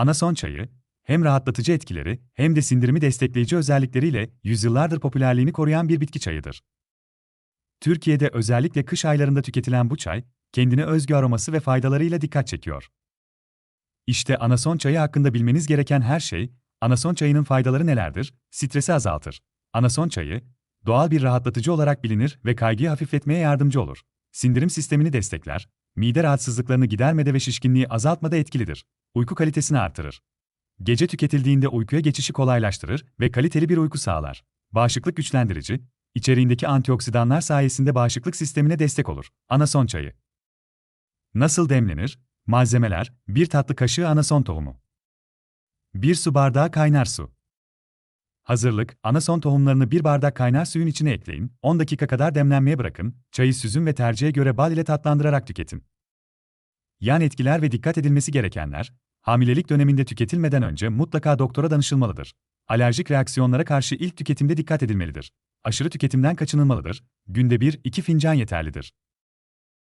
Anason çayı, hem rahatlatıcı etkileri hem de sindirimi destekleyici özellikleriyle yüzyıllardır popülerliğini koruyan bir bitki çayıdır. Türkiye'de özellikle kış aylarında tüketilen bu çay, kendine özgü aroması ve faydalarıyla dikkat çekiyor. İşte anason çayı hakkında bilmeniz gereken her şey, anason çayının faydaları nelerdir? Stresi azaltır. Anason çayı, doğal bir rahatlatıcı olarak bilinir ve kaygıyı hafifletmeye yardımcı olur. Sindirim sistemini destekler, mide rahatsızlıklarını gidermede ve şişkinliği azaltmada etkilidir. Uyku kalitesini artırır. Gece tüketildiğinde uykuya geçişi kolaylaştırır ve kaliteli bir uyku sağlar. Bağışıklık güçlendirici, içeriğindeki antioksidanlar sayesinde bağışıklık sistemine destek olur. Anason çayı. Nasıl demlenir? Malzemeler: 1 tatlı kaşığı anason tohumu. 1 su bardağı kaynar su. Hazırlık: Anason tohumlarını bir bardak kaynar suyun içine ekleyin, 10 dakika kadar demlenmeye bırakın, çayı süzün ve tercihe göre bal ile tatlandırarak tüketin. Yan etkiler ve dikkat edilmesi gerekenler, hamilelik döneminde tüketilmeden önce mutlaka doktora danışılmalıdır. Alerjik reaksiyonlara karşı ilk tüketimde dikkat edilmelidir. Aşırı tüketimden kaçınılmalıdır, günde 1-2 fincan yeterlidir.